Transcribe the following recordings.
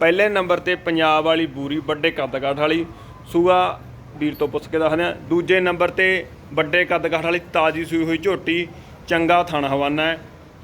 ਪਹਿਲੇ ਨੰਬਰ ਤੇ ਪੰਜਾਬ ਵਾਲੀ ਬੂਰੀ ਵੱਡੇ ਕੱਦ-ਕਾਠ ਵਾਲੀ ਸੂਆ ਵੀਰ ਤੋਂ ਪੁੱਛ ਕੇ ਦੱਸਦੇ ਹਾਂ ਦੂਜੇ ਨੰਬਰ ਤੇ ਵੱਡੇ ਕੱਦ-ਕਾਠ ਵਾਲੀ ਤਾਜੀ ਸੂਈ ਹੋਈ ਝੋਟੀ ਚੰਗਾ ਥਣ ਹਵਾਨਾ ਹੈ।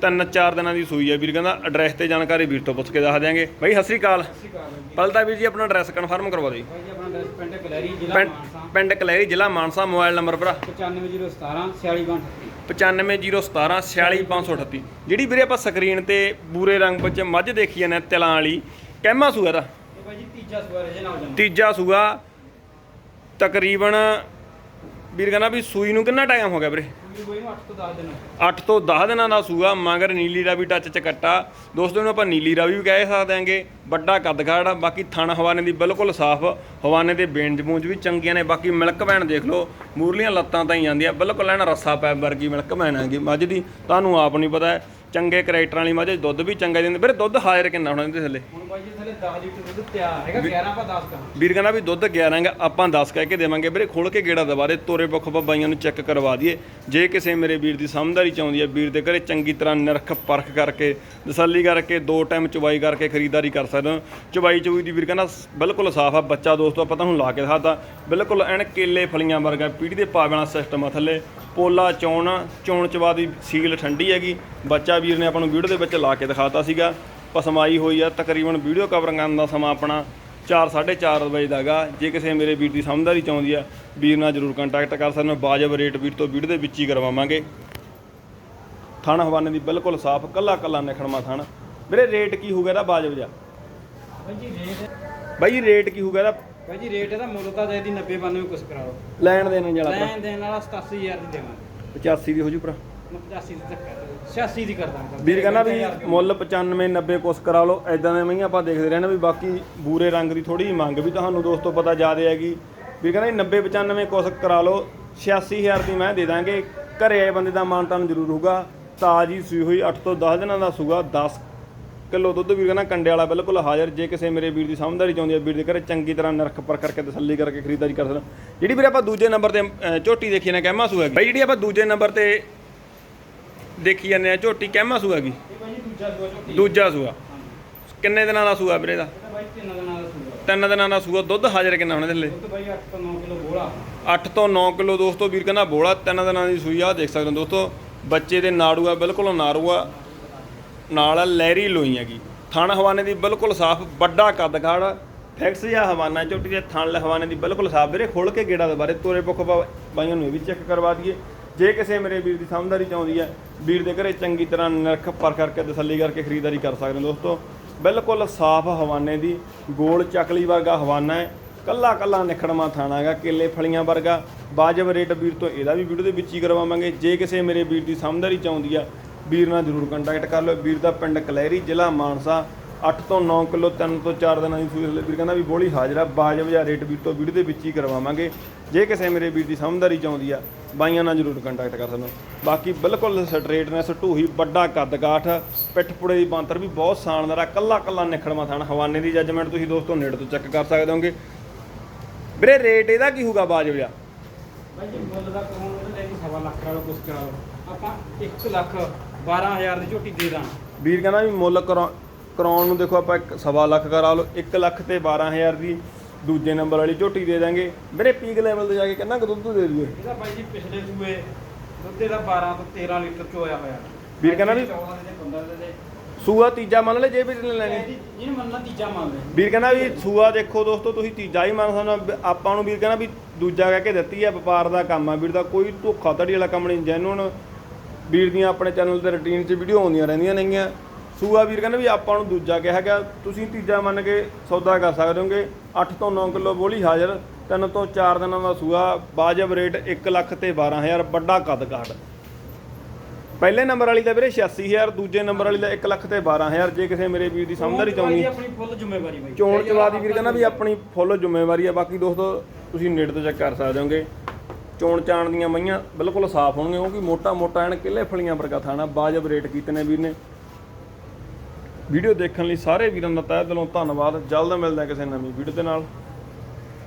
ਤਿੰਨ ਚਾਰ ਦਿਨਾਂ ਦੀ ਸੂਈ ਹੈ ਵੀਰ ਕਹਿੰਦਾ ਐਡਰੈਸ ਤੇ ਜਾਣਕਾਰੀ ਵੀਰ ਤੋਂ ਪੁੱਛ ਕੇ ਦੱਸ ਦਿਆਂਗੇ। ਬਾਈ ਸਤਿ ਸ੍ਰੀ ਅਕਾਲ। ਪਹਿਲਾਂ ਤਾਂ ਵੀਰ ਜੀ ਆਪਣਾ ਐਡਰੈਸ ਕਨਫਰਮ ਕਰਵਾ ਦਿਓ ਜੀ। ਆਪਣਾ ਐਡਰੈਸ ਪਿੰਡ ਕਲੈਰੀ ਜ਼ਿਲ੍ਹਾ ਮਾਨਸਾ। ਪਿੰਡ ਕਲੈਰੀ ਜ਼ਿਲ੍ਹਾ ਮਾਨਸਾ ਮੋਬਾਈਲ ਨੰਬਰ ਭਰਾ। 95017 46538 95017 46538 ਜਿਹੜੀ ਵੀਰੇ ਆਪਾਂ ਸਕਰੀਨ ਤੇ ਬੂਰੇ ਰੰਗ ਵਿੱਚ ਮੱਝ ਦੇਖੀ ਜਾਂਦੇ ਤਿਲਾਂ ਵਾਲੀ ਕਹਿਮਾ ਸੂਆ ਦਾ? ਇਹ ਭਾਈ ਜੀ ਤੀਜਾ ਨਾਲ ਸੂਆ। ਤਕਰੀਬਨ ਵੀਰ ਕਹਿੰਦਾ ਵੀ ਸੂਈ ਨੂੰ ਕਿੰਨਾ ਟਾਈਮ ਹੋ ਗਿਆ ਵੀਰੇ? ਨੂੰ 8 ਤੋਂ 10 ਦਿਨ 8 ਤੋਂ 10 ਦਿਨਾਂ ਦਾ ਸੂਆ ਮਗਰ ਨੀਲੀ ਰਾਵੀ ਟੱਚ ਚ ਕੱਟਾ। ਦੋਸਤੋ ਇਹਨੂੰ ਆਪਾਂ ਨੀਲੀ ਰਾਵੀ ਵੀ ਕਹਿ ਸਕਦੇ ਆਂਗੇ ਵੱਡਾ ਕੱਦ ਕਾੜ ਬਾਕੀ ਥਣ ਹਵਾਨੇ ਦੀ ਬਿਲਕੁਲ ਸਾਫ਼। ਹਵਾਨੇ ਦੇ ਬੇਂਜ ਬੂੰਜ ਵੀ ਚੰਗੀਆਂ ਨੇ। ਬਾਕੀ ਮਿਲਕ ਵੈਣ ਦੇਖ ਲਓ ਮੂਰਲੀਆਂ ਲੱਤਾਂ ਤਾਂ ਹੀ ਜਾਂਦੀਆਂ ਬਿਲਕੁਲ ਐਨ ਰੱਸਾ ਪੈਪ ਵਰਗੀ ਮਿਲਕ ਵੈਣ ਹੈਗੀ। ਮੱਝ ਦੀ ਤੁਹਾਨੂੰ ਆਪ ਨਹੀਂ ਪਤਾ। ਚੰਗੇ ਕਰੈਕਟਰਾਂ ਵਾਲੀ ਮੱਝ ਦੁੱਧ ਵੀ ਚੰਗਾ ਦਿੰਦੇ। ਵੀਰੇ ਦੁੱਧ ਹਾਜ਼ਰ ਕਿੰਨਾ ਹੋਣਾ ਇਹਦੇ ਥੱਲੇ? ਹੁਣ ਭਾਈ ਜੀ ਥੱਲੇ 10 ਲੀਟਰ ਦੁੱਧ ਤਿਆਰ ਹੈਗਾ 11 ਆਪਾਂ 10 ਕਰਾਂ ਵੀਰ ਕਹਿੰਦਾ ਵੀ ਦੁੱਧ 11 ਹੈਗਾ ਆਪਾਂ 10 ਕਹਿ ਕੇ ਦੇਵਾਂਗੇ। ਵੀਰੇ ਖੋਲ ਕੇ ਗੇੜਾ ਦਵਾ ਦੇ ਤੋਰੇ ਪੱਖ ਬਾਈਆਂ ਨੂੰ ਚੈੱਕ ਕਰਵਾ ਦਈਏ। ਜੇ ਕਿਸੇ ਮੇਰੇ ਵੀਰ ਦੀ ਸਮਝਦਾਰੀ ਚਾਹੁੰਦੀ ਹੈ ਵੀਰ ਦੇ ਘਰੇ ਚੰਗੀ ਤਰ੍ਹਾਂ ਨਿਰਖ ਪਰਖ ਕਰਕੇ ਤਸੱਲੀ ਕਰਕੇ ਦੋ ਟਾਈਮ ਚੁਬਾਈ ਕਰਕੇ ਖਰੀਦਦਾਰੀ ਕਰ ਸਕਦੇ। ਹੋ ਚੁਬਾਈ ਚੁਬਈ ਦੀ ਵੀਰ ਕਹਿੰਦਾ ਬਿਲਕੁਲ ਸਾਫ਼ ਆ ਬੱਚਾ ਦੋਸਤੋ ਆਪਾਂ ਤੁਹਾਨੂੰ ਲਾ ਕੇ ਦਿਖਾਤਾ ਬਿਲਕੁਲ ਐਨ ਕੇਲੇ ਫਲੀਆਂ ਵਰਗਾ ਪੀੜੀ ਦੇ ਪਾਵੇ ਵਾਲਾ ਸਿਸਟਮ ਆ ਥੱਲੇ। ਪੋਲਾ ਚੌਣ ਚੌਣ ਚਵਾ ਦੀ ਸੀਲ ਠੰਡੀ ਹੈਗੀ। ਬੱਚਾ ਵੀਰ ਨੇ ਆਪਾਂ ਨੂੰ ਵੀਡੀਓ ਦੇ ਵਿੱਚ ਲਾ ਕੇ ਦਿਖਾਤਾ ਸੀਗਾ। ਪਸਮਾਈ ਹੋਈ ਆ ਤਕਰੀਬਨ ਵੀਡੀਓ ਕਵਰ ਕਰਨ ਦਾ ਸਮਾਂ ਆਪਣਾ 4:30 ਵਜੇ ਦਾਗਾ ਜੇ ਕਿਸੇ ਮੇਰੇ ਵੀਰ ਦੀ ਸਮਝਦਾਰੀ ਚਾਹੁੰਦੀ ਆ ਵੀਰ ਨਾਲ ਜਰੂਰ ਕੰਟੈਕਟ ਕਰ ਸਕਦੇ ਹੋ। ਬਾਜਬ ਰੇਟ ਵੀਰ ਤੋਂ ਵੀਡੀਓ ਦੇ ਵਿੱਚ ਹੀ ਕਰਵਾਵਾਂਗੇ। ਥਣ ਹਵਾਨੇ ਦੀ ਬਿਲਕੁਲ ਸਾਫ਼ ਕੱਲਾ ਕੱਲਾ ਨਿਖੜਮਾ ਥਣ। ਵੀਰੇ ਰੇਟ ਕੀ ਹੋਊਗਾ ਇਹਦਾ ਬਾਜਬ ਜਾ ਬਾਈ ਰੇਟ ਕੀ ਹੋਊਗਾ ਇਹਦਾ? ਭਾਈ ਜੀ ਰੇਟ ਇਹਦਾ ਮੁੱਲ ਤਾਂ ਚਾਹੀਦੀ 90 92 ਕੁਛ ਕਰਾ ਲਓ। ਲੈਣ ਦੇਣ ਵਾਲਾ ਭਰਾ। ਲੈਣ ਦੇਣ ਵਾਲਾ 87000 ਦੀ ਦੇਵਾਂਗੇ। 85 ਦੀ ਹੋ ਜੂ ਭਰਾ। ਮੈਂ 85 ਦੀ ਤੱਕ 86 ਦੀ ਕਰ ਦਾਂਗਾ ਵੀਰ ਕਹਿੰਦਾ ਵੀ ਮੁੱਲ 95 90 ਕੁਛ ਕਰਾ ਲਓ। ਐਦਾਂ ਦੇ ਮਈਆਂ ਆਪਾਂ ਦੇਖਦੇ ਰਹਿਣਾ ਵੀ ਬਾਕੀ ਬੂਰੇ ਰੰਗ ਦੀ ਥੋੜੀ ਮੰਗ ਵੀ ਤੁਹਾਨੂੰ ਦੋਸਤੋ ਪਤਾ ਜ਼ਿਆਦੇ ਹੈਗੀ। ਵੀਰ ਕਹਿੰਦਾ ਜੀ 90 95 ਕੁਛ ਕਰਾ ਲਓ। 86000 ਦੀ ਮੈਂ ਦੇ ਦਾਂਗੇ। ਘਰੇ ਆਏ ਬੰਦੇ ਦਾ ਮਾਨ ਤਾਨ ਜ਼ਰੂਰ ਹੋਊਗਾ। ਤਾਜੀ ਸੂਈ ਹੋਈ 8 ਤੋਂ 10 ਦਿਨਾਂ ਦਾ ਸੂਗਾ 10 ਕਿਲੋ ਦੁੱਧ ਵੀਰ ਕਹਿੰਦਾ ਕੰਡੇ ਵਾਲਾ ਬਿਲਕੁਲ ਹਾਜ਼ਰ ਜੇ ਕਿਸੇ ਮੇਰੇ ਵੀਰ ਦੀ ਸਮਝਦਾਰੀ ਚਾਹੁੰਦੀ ਹੈ ਵੀਰ ਦੇ ਘਰੇ ਚੰਗੀ ਤਰ੍ਹਾਂ ਨਰਖ ਪਰ ਕਰਕੇ ਤਸੱਲੀ ਕਰਕੇ ਖਰੀਦਦਾਰੀ ਕਰ ਸਕਦਾ। ਜਿਹੜੀ ਵੀਰੇ ਆਪਾਂ ਦੂਜੇ ਨੰਬਰ ਤੇ ਝੋਟੀ ਦੇਖੀ ਨਾ ਕਹਿਮਾ ਸੂ ਹੈਗੀ। ਬਈ ਜਿਹੜੀ ਆਪਾਂ ਦੂਜੇ ਨੰਬਰ ਤੇ ਦੇਖੀ ਜਾਂਦੇ ਆ ਝੋਟੀ ਕਹਿਮਾ ਸੂਆ ਝੋਟੀ ਦੂਜਾ ਸੂਆ। ਕਿੰਨੇ ਦਿਨਾਂ ਦਾ ਸੂਆ ਵੀਰੇ ਦਾ ਤਿੰਨ ਦਿਨਾਂ ਦਾ ਸੂਆ। ਸੂਆ ਦੁੱਧ ਹਾਜ਼ਰ ਕਿੰਨਾ ਹੋਣਾ ਥੱਲੇ? ਦੁੱਧ ਭਾਈ 8 ਤੋਂ 9 ਕਿਲੋ ਬੋਲਾ 8 ਤੋਂ 9 ਕਿਲੋ ਦੋਸਤੋ ਵੀਰ ਕਹਿੰਦਾ ਬੋਲਾ ਤਿੰਨ ਦਿਨਾਂ ਦੀ ਸੂਈ ਆ ਦੇਖ ਸਕਦੇ ਹੋ ਦੋਸਤੋ। ਬੱਚੇ ਦੇ ਨਾੜੂ ਆ ਬਿਲਕੁਲ ਨਾਰੂ ਆ। ਨਾਲ ਲਹਿਰੀ ਲੋਈ ਹੈਗੀ। ਥਣ ਹਵਾਨੇ ਦੀ ਬਿਲਕੁਲ ਸਾਫ਼, ਵੱਡਾ ਕੱਦ ਖਾੜ। ਫਿਕਸ ਜਾਂ ਹਵਾਨਾ ਝੋਟੀ ਦੇ ਥਣ ਹਵਾਨੇ ਦੀ ਬਿਲਕੁਲ ਸਾਫ਼। ਵੀਰੇ ਖੋਲ ਕੇ ਗੇੜਾ ਦੇ ਬਾਰੇ ਤੋਰੇ ਪੁੱਖ ਪਾ- ਬਾਈਆਂ ਨੂੰ ਇਹ ਵੀ ਚੈੱਕ ਕਰਵਾ ਦਈਏ। ਜੇ ਕਿਸੇ ਮੇਰੇ ਵੀਰ ਦੀ ਸਮਝਦਾਰੀ 'ਚ ਆਉਂਦੀ ਹੈ, ਵੀਰ ਦੇ ਘਰੇ ਚੰਗੀ ਤਰ੍ਹਾਂ ਨਿਰਖ ਪਰ ਕਰਕੇ ਤਸੱਲੀ ਕਰਕੇ ਖਰੀਦਦਾਰੀ ਕਰ ਸਕਦੇ ਹੋ ਦੋਸਤੋ। ਬਿਲਕੁਲ ਸਾਫ਼ ਹਵਾਨੇ ਦੀ, ਗੋਲ ਚੱਕਲੀ ਵਰਗਾ ਹਵਾਨਾ ਹੈ। ਕੱਲਾ ਕੱਲਾ ਨਿਖੜਮਾ ਥਾਣਾ ਹੈਗਾ, ਕੇਲੇ ਫਲੀਆਂ ਵਰਗਾ। ਬਾਜਬ ਰੇਟ ਵੀਰ ਤੋਂ ਇਹਦਾ ਵੀ ਵੀਡੀਓ ਦੇ ਵਿੱਚ ਹੀ ਕਰਵਾਵਾਂਗੇ। ਜੇ ਕਿਸੇ ਮੇਰੇ ਵੀਰ ਦੀ ਸਮਝਦਾਰੀ 'ਚ ਆਉਂਦੀ ਆ ਵੀਰ ਨਾਲ ਜਰੂਰ ਕੰਟੈਕਟ ਕਰ ਲਓ। ਵੀਰ ਦਾ ਪਿੰਡ ਕਲੈਰੀ ਜ਼ਿਲ੍ਹਾ ਮਾਨਸਾ। 8 ਤੋਂ 9 ਕਿਲੋ 3 ਤੋਂ 4 ਦਿਨਾਂ ਦੀ ਸੂਈ ਵੀਰ ਕਹਿੰਦਾ ਵੀ ਬੋਲੀ ਹਾਜ਼ਰਾ ਬਾਜਬ ਵਾਜਬ ਰੇਟ ਵੀਰ ਤੋਂ ਵੀਡੀਓ ਦੇ ਵਿੱਚ ਹੀ ਕਰਵਾਵਾਂਗੇ। ਜੇ ਕਿਸੇ ਮੇਰੇ ਵੀਰ ਦੀ ਸਮਝਦਾਰੀ ਚਾਹੁੰਦੀ ਆ, ਬਾਈਆਂ ਨਾਲ ਜਰੂਰ ਕੰਟੈਕਟ ਕਰ ਸਕਦੇ। ਹੋ ਬਾਕੀ ਬਿਲਕੁਲ ਸਟ੍ਰੇਟਨੈਸ ਢੂਹੀ, ਵੱਡਾ ਕੱਦ ਕਾਠ ਪਿੱਠ ਪੁੜੇ ਦੀ ਬਾਂਤਰ ਵੀ ਬਹੁਤ ਸ਼ਾਨਦਾਰ ਆ ਕੱਲਾ ਕੱਲਾ ਨਿਖੜਮਾ ਥਾਣ, ਹਵਾਨੇ ਦੀ ਜੱਜਮੈਂਟ ਤੁਸੀਂ ਦੋਸਤੋ ਨੇੜੇ ਤੋਂ ਚੈੱਕ ਕਰ ਸਕਦੇ ਹੋਗੇ। ਵੀਰੇ ਰੇਟ ਇਹਦਾ ਕੀ ਹੋਊਗਾ ਬਾਜਬ ਜਿਹਾ ਭਾਈ ਜੀ, ਮੁੱਲ ਦਾ ਕਰਾਉਣ ਉਹਦੇ ਲੈ ਕੇ ਸਵਾ ਲੱਖ ਕਰਾ ਲਓ ਕਰਾ ਲਓ ਆਪਾਂ 1 ਲੱਖ 12000 ਦੀ ਝੋਟੀ ਦੇ ਦਾਂ ਵੀਰ ਕਹਿੰਦਾ ਵੀ ਮੁੱਲ ਕਰਾ- ਕਰਾਉਣ ਨੂੰ ਦੇਖੋ ਆਪਾਂ ਇੱਕ ਸਵਾ ਲੱਖ ਕਰਾ ਲਓ 1 ਲੱਖ ਤੇ 12000 ਦੀ ਦੂਜੇ ਨੰਬਰ ਵਾਲੀ ਝੋਟੀ ਦੇ ਦਾਂਗੇ। ਵੀਰੇ ਪੀਕ ਲੈਵਲ ਤੇ ਜਾ ਕੇ ਕਿੰਨਾ ਕੁ ਦੁੱਧ ਦੇ ਦੂਏ ਇਹਦਾ ਭਾਈ ਜੀ ਪਿਛਲੇ ਸੂਏ ਦੁੱਧ ਦਾ 12 ਤੋਂ 13 ਲੀਟਰ ਚੋਇਆ ਹੋਇਆ ਵੀਰ ਕਹਿੰਦਾ ਵੀ 14 ਦੇ 15 ਦੇ ਸੂਆ ਤੀਜਾ ਮੰਨ ਲੈ ਜੇ ਨੇ ਲੈਣੀ। ਜਿਹਨੂੰ ਮੰਨਣਾ ਤੀਜਾ ਮੰਨ ਲੈ। ਵੀਰ ਕਹਿੰਦਾ ਵੀ ਸੂਆ ਦੇਖੋ ਦੋਸਤੋ ਤੁਸੀਂ ਤੀਜਾ ਹੀ ਮੰਨ ਸਕਦੇ। ਆਪਾਂ ਨੂੰ ਵੀਰ ਕਹਿੰਦਾ ਵੀ ਦੂਜਾ ਕਹਿ ਕੇ ਦਿੱਤੀ ਹੈ ਵਪਾਰ ਦਾ ਕੰਮ ਆ ਵੀਰ ਦਾ ਕੋਈ ਧੋਖਾ ਧੜੀ ਵਾਲਾ ਕੰਮ ਨਹੀਂ ਜੈਨੂਨ ਵੀਰ ਦੀਆਂ ਆਪਣੇ ਚੈਨਲ ਤੇ ਰੁਟੀਨ 'ਚ ਵੀਡੀਓ ਆਉਂਦੀਆਂ ਰਹਿੰਦੀਆਂ ਨੇਗੀਆਂ। ਸੂਆ ਵੀਰ ਕਹਿੰਦਾ ਵੀ ਆਪਾਂ ਨੂੰ ਦੂਜਾ ਕਿਹਾ ਗਿਆ ਤੁਸੀਂ ਤੀਜਾ ਮੰਨ ਕੇ ਸੌਦਾ ਕਰ ਸਕਦੇ ਹੋਗੇ। 8 ਤੋਂ 9 ਕਿਲੋ ਬੋਲੀ ਹਾਜ਼ਰ ਤਿੰਨ ਤੋਂ 4 ਦਿਨਾਂ ਦਾ ਸੂਆ ਬਾਜਬ ਰੇਟ 1 ਲੱਖ ਤੇ 12000 ਵੱਡਾ ਕੱਦ ਕਾਠ। ਪਹਿਲੇ ਨੰਬਰ ਵਾਲੀ ਦਾ ਵੀਰੇ 86000 ਦੂਜੇ ਨੰਬਰ ਵਾਲੀ ਦਾ 1 ਲੱਖ ਤੇ 12000 ਜੇ ਕਿਸੇ ਮੇਰੇ ਵੀਰ ਦੀ ਸਮਝਦਾਰੀ ਚਾਹੁੰਦੀ ਆਪਣੀ ਫੁੱਲ ਜ਼ਿੰਮੇਵਾਰੀ ਬਾਈ। ਚੋਣ ਚਵਾ ਦੀ ਵੀਰ ਕਹਿੰਦਾ ਵੀ ਆਪਣੀ ਫੁੱਲ ਜ਼ਿੰਮੇਵਾਰੀ ਆ ਬਾਕੀ ਦੋਸਤੋ ਤੁਸੀਂ ਨੇੜੇ ਤੋਂ ਚੈੱਕ ਕਰ ਸਕਦੇ ਹੋਗੇ। ਚੋਣ ਚਾਣ ਦੀਆਂ ਮਈਆਂ ਬਿਲਕੁਲ ਸਾਫ਼ ਹੋਣਗੀਆਂ, ਕਿਉਂਕਿ ਮੋਟਾ ਮੋਟਾ ਐਨ ਕਿੱਲੇ ਫਲੀਆਂ ਵਰਗਾ ਥਾਣਾ ਬਾਜਬ ਰੇਟ ਕੀਤੇ ਨੇ ਵੀਰ ਨੇ। ਵੀਡੀਓ ਦੇਖਣ ਲਈ ਸਾਰੇ ਵੀਰਾਂ ਦਾ ਤਹਿ ਦਿਲੋਂ ਧੰਨਵਾਦ, ਜਲਦ ਮਿਲਦੇ ਹਾਂ ਕਿਸੇ ਨਵੀਂ ਵੀਡੀਓ ਦੇ ਨਾਲ।